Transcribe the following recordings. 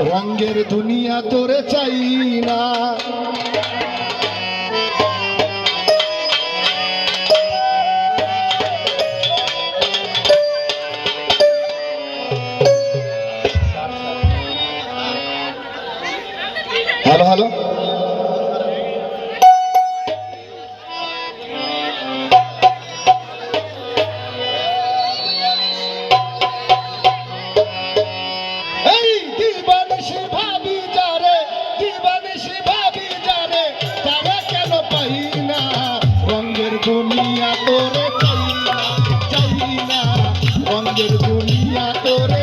রঙ্গের দুনিয়া তোরে চাই না। Hello hello. দিবানিশি ভাবি যারে দিবানিশি ভাবি যারে তারা কেন পাই না? রঙের দুনিয়া তোরে চাই না চাই না। রঙের দুনিয়া তোরে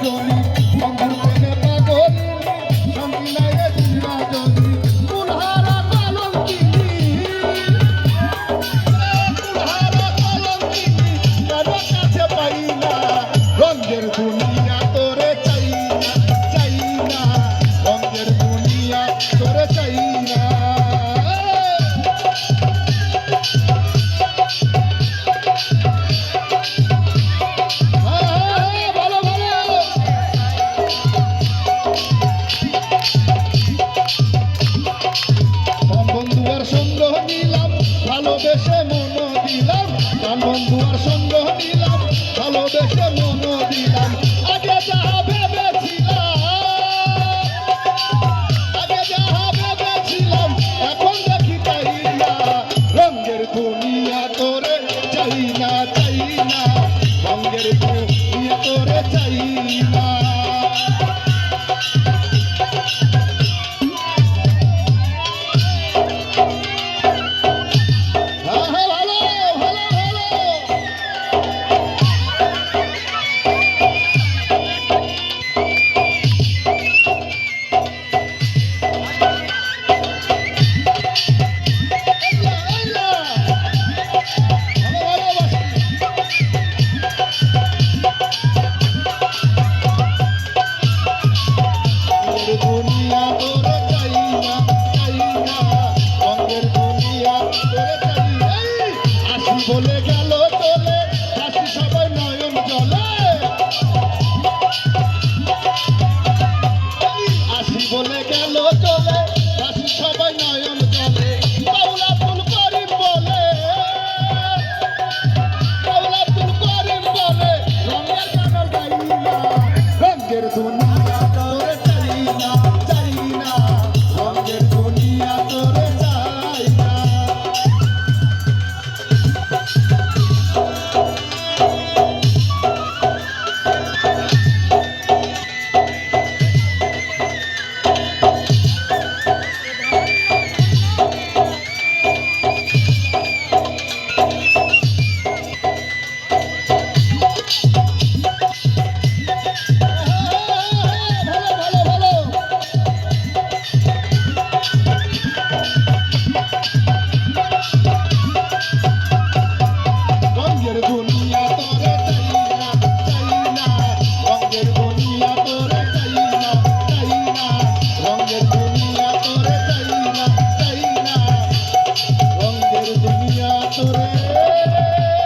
again. দিলাম প্রাণ বন্ধু আর সঙ্গ নিলাম ভালোবেসে মন দিলাম আগে যাহা ভেবেছিলাম আগে যাহা ভেবেছিলাম এখন দেখি তাই না রঙের দুনিয়া তোরে চাই না চাই না রঙের দুনিয়া তোরে চাই না। বলে গেল